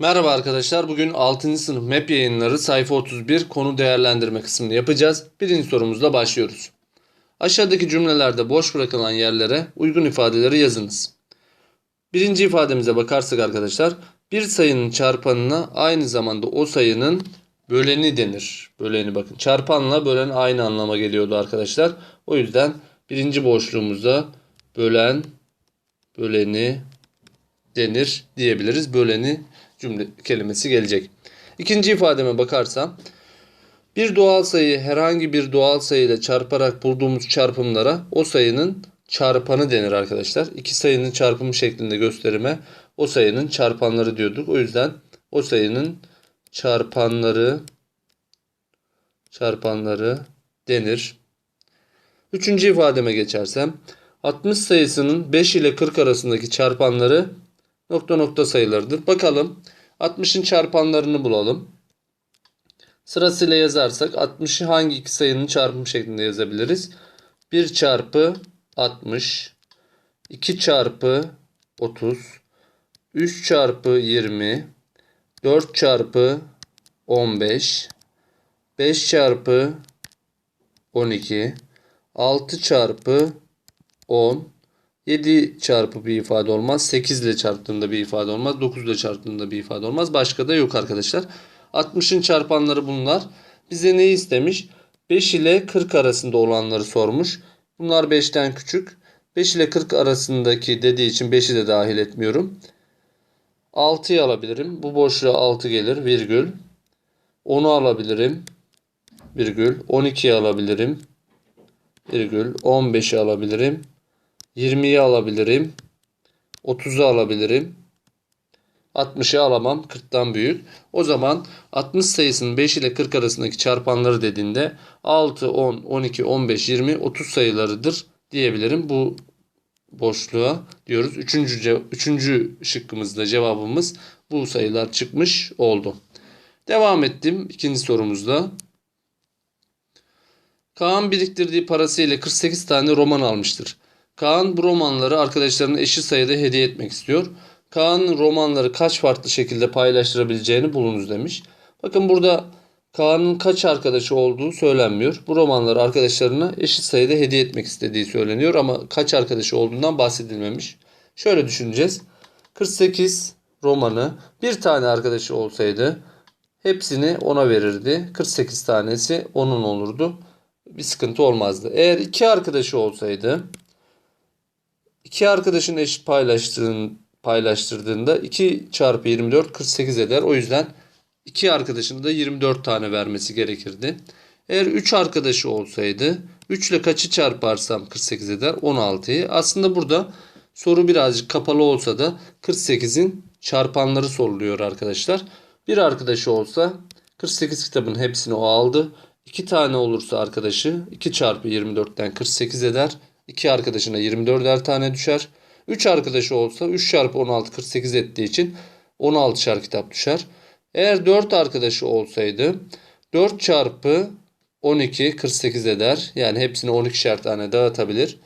Merhaba arkadaşlar. Bugün 6. sınıf MEP yayınları sayfa 31 konu değerlendirme kısmını yapacağız. Birinci sorumuzla başlıyoruz. Aşağıdaki cümlelerde boş bırakılan yerlere uygun ifadeleri yazınız. Birinci ifademize bakarsak arkadaşlar bir sayının çarpanına aynı zamanda o sayının böleni denir. Böleni bakın. Çarpanla bölen aynı anlama geliyordu arkadaşlar. O yüzden birinci boşluğumuza bölen, böleni denir diyebiliriz. Böleni cümle kelimesi gelecek. İkinci ifademe bakarsam bir doğal sayı herhangi bir doğal sayı ile çarparak bulduğumuz çarpımlara o sayının çarpanı denir arkadaşlar. İki sayının çarpımı şeklinde gösterime o sayının çarpanları diyorduk. O yüzden o sayının çarpanları çarpanları denir. Üçüncü ifademe geçersem 60 sayısının 5 ile 40 arasındaki çarpanları nokta nokta sayılarıdır. Bakalım 60'ın çarpanlarını bulalım. Sırasıyla yazarsak 60'ı hangi iki sayının çarpımı şeklinde yazabiliriz? 1 çarpı 60, 2 çarpı 30, 3 çarpı 20, 4 çarpı 15, 5 çarpı 12, 6 çarpı 10, 7 çarpı bir ifade olmaz. 8 ile çarptığında bir ifade olmaz. 9 ile çarptığında bir ifade olmaz. Başka da yok arkadaşlar. 60'ın çarpanları bunlar. Bize ne istemiş? 5 ile 40 arasında olanları sormuş. Bunlar 5'ten küçük. 5 ile 40 arasındaki dediği için 5'i de dahil etmiyorum. 6'yı alabilirim. Bu boşluğa 6 gelir. Virgül. 10'u alabilirim. Virgül. 12'yi alabilirim. Virgül. 15'i alabilirim. 20'yi alabilirim. 30'u alabilirim. 60'ı alamam. 40'tan büyük. O zaman 60 sayısının 5 ile 40 arasındaki çarpanları dediğinde 6, 10, 12, 15, 20, 30 sayılarıdır diyebilirim. Bu boşluğa diyoruz. Üçüncü, üçüncü şıkkımızda cevabımız bu sayılar çıkmış oldu. Devam ettim ikinci sorumuzda. Kaan biriktirdiği parasıyla 48 tane roman almıştır. Kaan bu romanları arkadaşlarına eşit sayıda hediye etmek istiyor. Kaan'ın romanları kaç farklı şekilde paylaştırabileceğini bulunuz demiş. Bakın burada Kaan'ın kaç arkadaşı olduğu söylenmiyor. Bu romanları arkadaşlarına eşit sayıda hediye etmek istediği söyleniyor ama kaç arkadaşı olduğundan bahsedilmemiş. Şöyle düşüneceğiz. 48 romanı bir tane arkadaşı olsaydı hepsini ona verirdi. 48 tanesi onun olurdu. Bir sıkıntı olmazdı. Eğer iki arkadaşı olsaydı iki arkadaşın eşit paylaştığın, paylaştırdığında 2 çarpı 24 48 eder. O yüzden iki arkadaşının da 24 tane vermesi gerekirdi. Eğer 3 arkadaşı olsaydı 3 ile kaçı çarparsam 48 eder 16'yı. Aslında burada soru birazcık kapalı olsa da 48'in çarpanları soruluyor arkadaşlar. Bir arkadaşı olsa 48 kitabın hepsini o aldı. 2 tane olursa arkadaşı 2 çarpı 24'ten 48 eder. 2 arkadaşına 24'er tane düşer. 3 arkadaşı olsa 3 çarpı 16 48 ettiği için 16'şar kitap düşer. Eğer 4 arkadaşı olsaydı 4 çarpı 12 48 eder. Yani hepsini 12'şer tane dağıtabilir.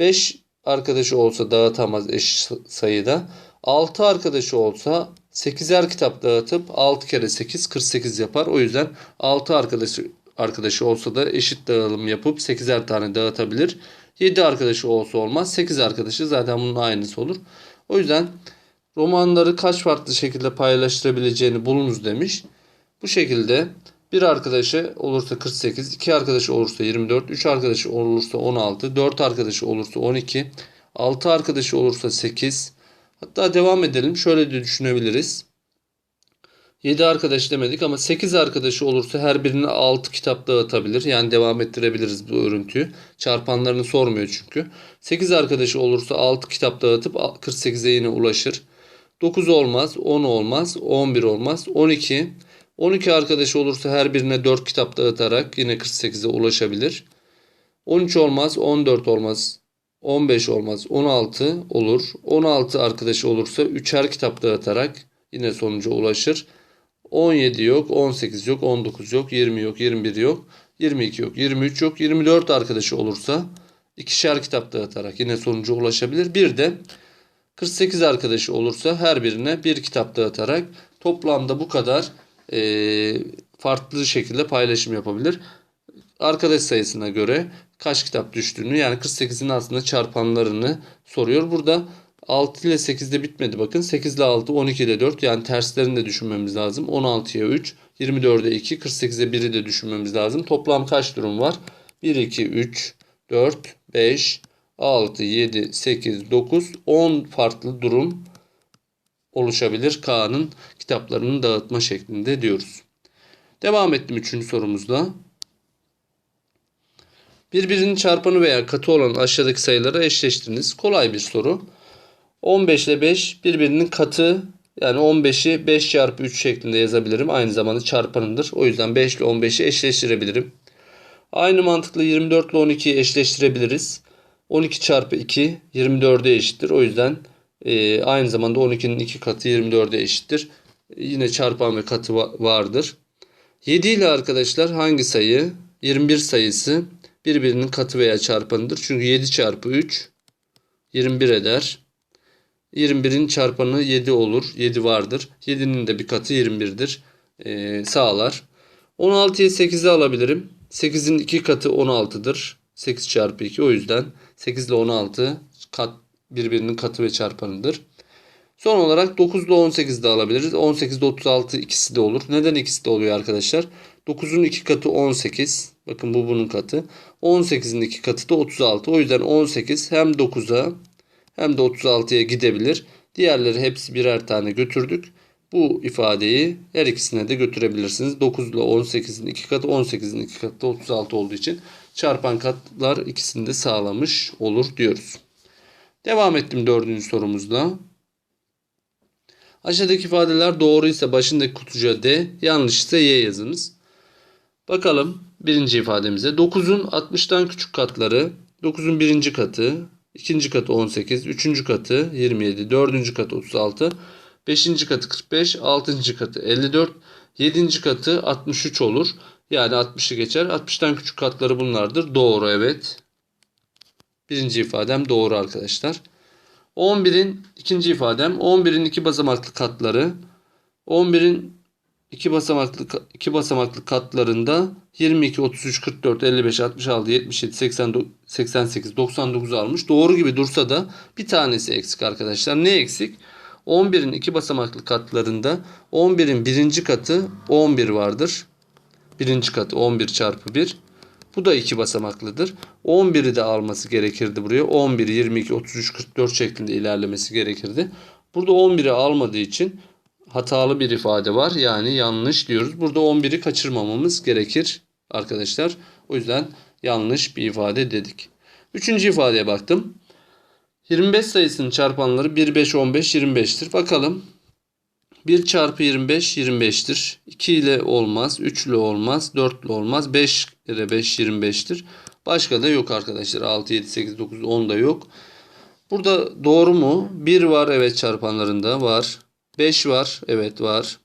5 arkadaşı olsa dağıtamaz eşit sayıda. 6 arkadaşı olsa 8'er kitap dağıtıp 6 kere 8 48 yapar. O yüzden 6 arkadaşı arkadaşı olsa da eşit dağılım yapıp 8'er tane dağıtabilir. 7 arkadaşı olsa olmaz. 8 arkadaşı zaten bunun aynısı olur. O yüzden romanları kaç farklı şekilde paylaştırabileceğini bulunuz demiş. Bu şekilde bir arkadaşı olursa 48, iki arkadaşı olursa 24, 3 arkadaşı olursa 16, 4 arkadaşı olursa 12, 6 arkadaşı olursa 8. Hatta devam edelim. Şöyle de düşünebiliriz. 7 arkadaş demedik ama 8 arkadaşı olursa her birine 6 kitap dağıtabilir. Yani devam ettirebiliriz bu örüntüyü. Çarpanlarını sormuyor çünkü. 8 arkadaşı olursa 6 kitap dağıtıp 48'e yine ulaşır. 9 olmaz, 10 olmaz, 11 olmaz, 12. 12 arkadaşı olursa her birine 4 kitap dağıtarak yine 48'e ulaşabilir. 13 olmaz, 14 olmaz, 15 olmaz, 16 olur. 16 arkadaşı olursa 3'er kitap dağıtarak yine sonuca ulaşır. 17 yok, 18 yok, 19 yok, 20 yok, 21 yok, 22 yok, 23 yok, 24 arkadaşı olursa ikişer kitap dağıtarak yine sonuca ulaşabilir. Bir de 48 arkadaşı olursa her birine bir kitap dağıtarak toplamda bu kadar e, farklı şekilde paylaşım yapabilir. Arkadaş sayısına göre kaç kitap düştüğünü yani 48'in aslında çarpanlarını soruyor. Burada 6 ile 8'de bitmedi bakın. 8 ile 6, 12 ile 4 yani terslerini de düşünmemiz lazım. 16'ya 3, 24'e 2, 48'e 1'i de düşünmemiz lazım. Toplam kaç durum var? 1, 2, 3, 4, 5, 6, 7, 8, 9, 10 farklı durum oluşabilir Kaan'ın kitaplarını dağıtma şeklinde diyoruz. Devam ettim 3. sorumuzda. Birbirinin çarpanı veya katı olan aşağıdaki sayıları eşleştiriniz. Kolay bir soru. 15 ile 5 birbirinin katı yani 15'i 5 çarpı 3 şeklinde yazabilirim. Aynı zamanda çarpanındır. O yüzden 5 ile 15'i eşleştirebilirim. Aynı mantıkla 24 ile 12'yi eşleştirebiliriz. 12 çarpı 2 24'e eşittir. O yüzden e, aynı zamanda 12'nin 2 katı 24'e eşittir. Yine çarpan ve katı va- vardır. 7 ile arkadaşlar hangi sayı? 21 sayısı birbirinin katı veya çarpanıdır. Çünkü 7 çarpı 3 21 eder. 21'in çarpanı 7 olur. 7 vardır. 7'nin de bir katı 21'dir. Ee, sağlar. 16'yı 8'e alabilirim. 8'in 2 katı 16'dır. 8 çarpı 2 o yüzden 8 ile 16 kat birbirinin katı ve çarpanıdır. Son olarak 9 ile 18 de alabiliriz. 18 ile 36 ikisi de olur. Neden ikisi de oluyor arkadaşlar? 9'un 2 katı 18. Bakın bu bunun katı. 18'in 2 katı da 36. O yüzden 18 hem 9'a hem de 36'ya gidebilir. Diğerleri hepsi birer tane götürdük. Bu ifadeyi her ikisine de götürebilirsiniz. 9 ile 18'in 2 katı 18'in 2 katı da 36 olduğu için çarpan katlar ikisini de sağlamış olur diyoruz. Devam ettim dördüncü sorumuzda. Aşağıdaki ifadeler doğru ise başındaki kutucuğa D, yanlış ise Y yazınız. Bakalım birinci ifademize. 9'un 60'tan küçük katları 9'un birinci katı, ikinci katı 18, üçüncü katı 27, dördüncü katı 36, beşinci katı 45, altıncı katı 54, yedinci katı 63 olur. Yani 60'ı geçer. 60'tan küçük katları bunlardır. Doğru evet. Birinci ifadem doğru arkadaşlar. 11'in ikinci ifadem 11'in iki basamaklı katları 11'in iki basamaklı iki basamaklı katlarında 22 33 44 55 66 77 80 88 99 almış. Doğru gibi dursa da bir tanesi eksik arkadaşlar. Ne eksik? 11'in iki basamaklı katlarında 11'in birinci katı 11 vardır. Birinci katı 11 çarpı 1. Bu da iki basamaklıdır. 11'i de alması gerekirdi buraya. 11, 22, 33, 44 şeklinde ilerlemesi gerekirdi. Burada 11'i almadığı için hatalı bir ifade var. Yani yanlış diyoruz. Burada 11'i kaçırmamamız gerekir arkadaşlar. O yüzden yanlış bir ifade dedik. Üçüncü ifadeye baktım. 25 sayısının çarpanları 1, 5, 15, 25'tir. Bakalım 1 çarpı 25 25'tir. 2 ile olmaz. 3 ile olmaz. 4 ile olmaz. 5 ile 5 25'tir. Başka da yok arkadaşlar. 6, 7, 8, 9, 10 da yok. Burada doğru mu? 1 var evet çarpanlarında var. 5 var evet var.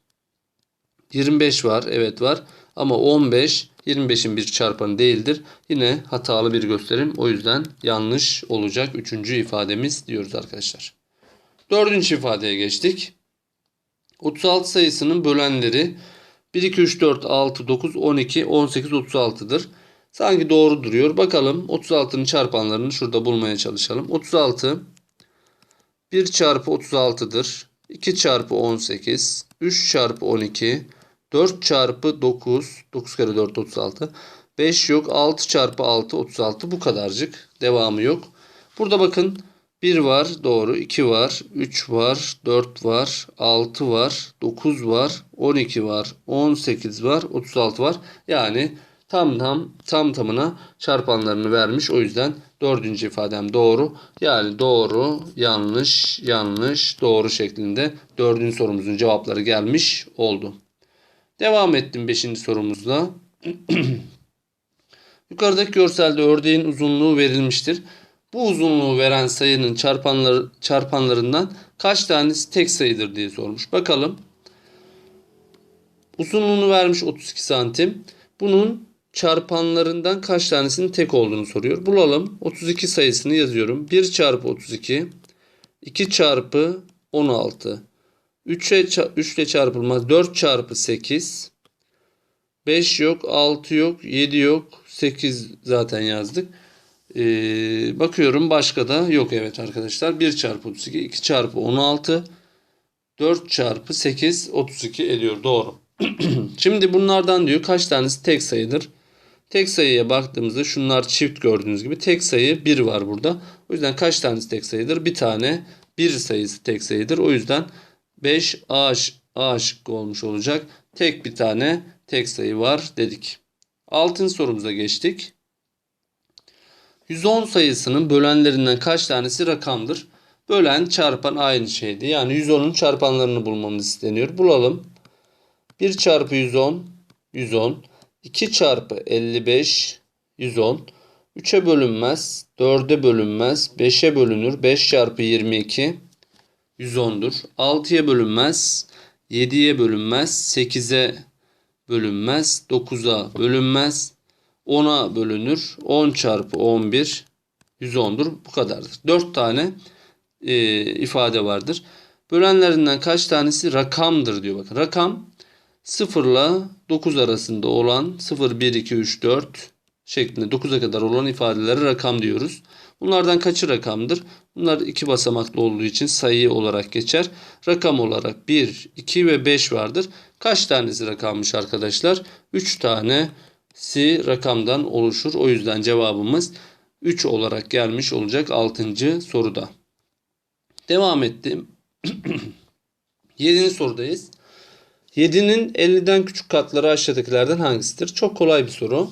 25 var evet var. Ama 15 25'in bir çarpanı değildir. Yine hatalı bir gösterim. O yüzden yanlış olacak. Üçüncü ifademiz diyoruz arkadaşlar. Dördüncü ifadeye geçtik. 36 sayısının bölenleri 1, 2, 3, 4, 6, 9, 12, 18, 36'dır. Sanki doğru duruyor. Bakalım 36'nın çarpanlarını şurada bulmaya çalışalım. 36 1 çarpı 36'dır. 2 çarpı 18, 3 çarpı 12, 4 çarpı 9, 9 kere 4 36, 5 yok, 6 çarpı 6 36 bu kadarcık. Devamı yok. Burada bakın 1 var doğru, 2 var, 3 var, 4 var, 6 var, 9 var, 12 var, 18 var, 36 var. Yani tam tam tam tamına çarpanlarını vermiş. O yüzden dördüncü ifadem doğru. Yani doğru, yanlış, yanlış, doğru şeklinde dördüncü sorumuzun cevapları gelmiş oldu. Devam ettim beşinci sorumuzla. Yukarıdaki görselde ördeğin uzunluğu verilmiştir. Bu uzunluğu veren sayının çarpanları, çarpanlarından kaç tanesi tek sayıdır diye sormuş. Bakalım. Uzunluğunu vermiş 32 santim. Bunun çarpanlarından kaç tanesinin tek olduğunu soruyor. Bulalım. 32 sayısını yazıyorum. 1 çarpı 32 2 çarpı 16. 3'e 3 ile çarpılmaz. 4 çarpı 8. 5 yok, 6 yok, 7 yok, 8 zaten yazdık. Ee, bakıyorum başka da yok evet arkadaşlar. 1 çarpı 32, 2 çarpı 16, 4 çarpı 8, 32 ediyor. Doğru. Şimdi bunlardan diyor kaç tanesi tek sayıdır? Tek sayıya baktığımızda şunlar çift gördüğünüz gibi tek sayı 1 var burada. O yüzden kaç tanesi tek sayıdır? Bir tane 1 sayısı tek sayıdır. O yüzden 5 A, A şıkkı olmuş olacak. Tek bir tane tek sayı var dedik. Altın sorumuza geçtik. 110 sayısının bölenlerinden kaç tanesi rakamdır? Bölen çarpan aynı şeydi. Yani 110'un çarpanlarını bulmamız isteniyor. Bulalım. 1 çarpı 110 110. 2 çarpı 55 110. 3'e bölünmez. 4'e bölünmez. 5'e bölünür. 5 çarpı 22 110'dur. 6'ya bölünmez. 7'ye bölünmez. 8'e bölünmez. 9'a bölünmez. 10'a bölünür. 10 çarpı 11 110'dur. Bu kadardır. 4 tane e, ifade vardır. Bölenlerinden kaç tanesi rakamdır diyor bakın. Rakam 0 ile 9 arasında olan 0, 1, 2, 3, 4 şeklinde 9'a kadar olan ifadelere rakam diyoruz. Bunlardan kaçı rakamdır? Bunlar iki basamaklı olduğu için sayı olarak geçer. Rakam olarak 1, 2 ve 5 vardır. Kaç tanesi rakammış arkadaşlar? 3 tanesi rakamdan oluşur. O yüzden cevabımız 3 olarak gelmiş olacak 6. soruda. Devam ettim. 7. sorudayız. 7'nin 50'den küçük katları aşağıdakilerden hangisidir? Çok kolay bir soru.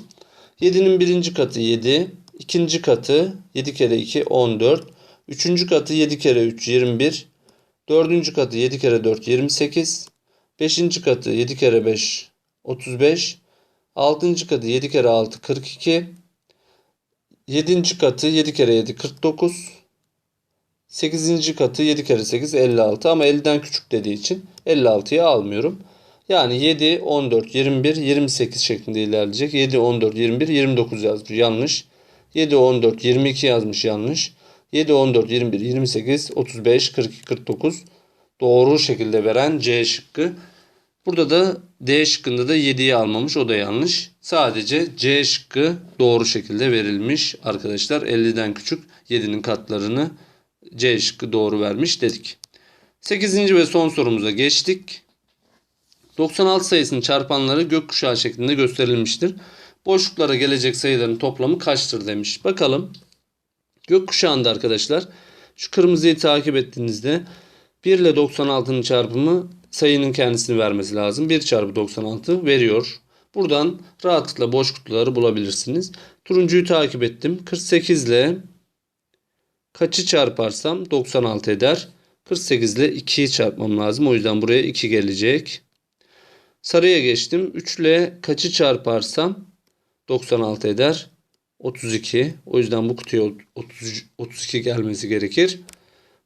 7'nin birinci katı 7. ikinci katı 7 kere 2 14. Üçüncü katı 7 kere 3 21. Dördüncü katı 7 kere 4 28. Beşinci katı 7 kere 5 35. Altıncı katı 7 kere 6 42. Yedinci katı 7 kere 7 49. Sekizinci katı 7 kere 8 56 ama 50'den küçük dediği için 56'yı almıyorum. Yani 7, 14, 21, 28 şeklinde ilerleyecek. 7, 14, 21, 29 yazmış yanlış. 7, 14, 22 yazmış yanlış. 7, 14, 21, 28, 35, 42, 49 doğru şekilde veren C şıkkı. Burada da D şıkkında da 7'yi almamış o da yanlış. Sadece C şıkkı doğru şekilde verilmiş arkadaşlar. 50'den küçük 7'nin katlarını C şıkkı doğru vermiş dedik. 8. ve son sorumuza geçtik. 96 sayısının çarpanları gökkuşağı şeklinde gösterilmiştir. Boşluklara gelecek sayıların toplamı kaçtır demiş. Bakalım. Gökkuşağında arkadaşlar şu kırmızıyı takip ettiğinizde 1 ile 96'nın çarpımı sayının kendisini vermesi lazım. 1 çarpı 96 veriyor. Buradan rahatlıkla boş kutuları bulabilirsiniz. Turuncuyu takip ettim. 48 ile kaçı çarparsam 96 eder. 48 ile 2'yi çarpmam lazım. O yüzden buraya 2 gelecek. Sarıya geçtim. 3 ile kaçı çarparsam 96 eder. 32. O yüzden bu kutuya 30, 32 gelmesi gerekir.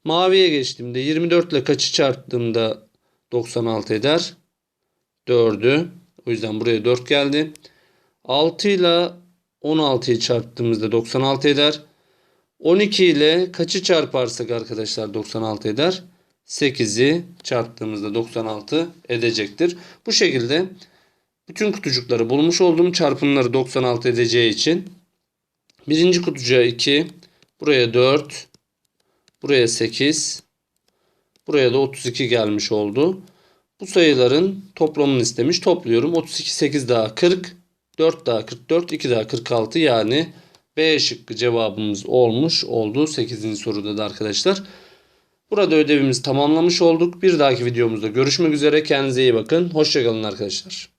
Maviye geçtiğimde 24 ile kaçı çarptığımda 96 eder. 4'ü. O yüzden buraya 4 geldi. 6 ile 16'yı çarptığımızda 96 eder. 12 ile kaçı çarparsak arkadaşlar 96 eder? 8'i çarptığımızda 96 edecektir. Bu şekilde bütün kutucukları bulmuş olduğum çarpımları 96 edeceği için birinci kutucuğa 2, buraya 4, buraya 8, buraya da 32 gelmiş oldu. Bu sayıların toplamını istemiş. Topluyorum. 32, 8 daha 40, 4 daha 44, 2 daha 46 yani B şıkkı cevabımız olmuş oldu 8. soruda da arkadaşlar. Burada ödevimizi tamamlamış olduk. Bir dahaki videomuzda görüşmek üzere. Kendinize iyi bakın. Hoşçakalın arkadaşlar.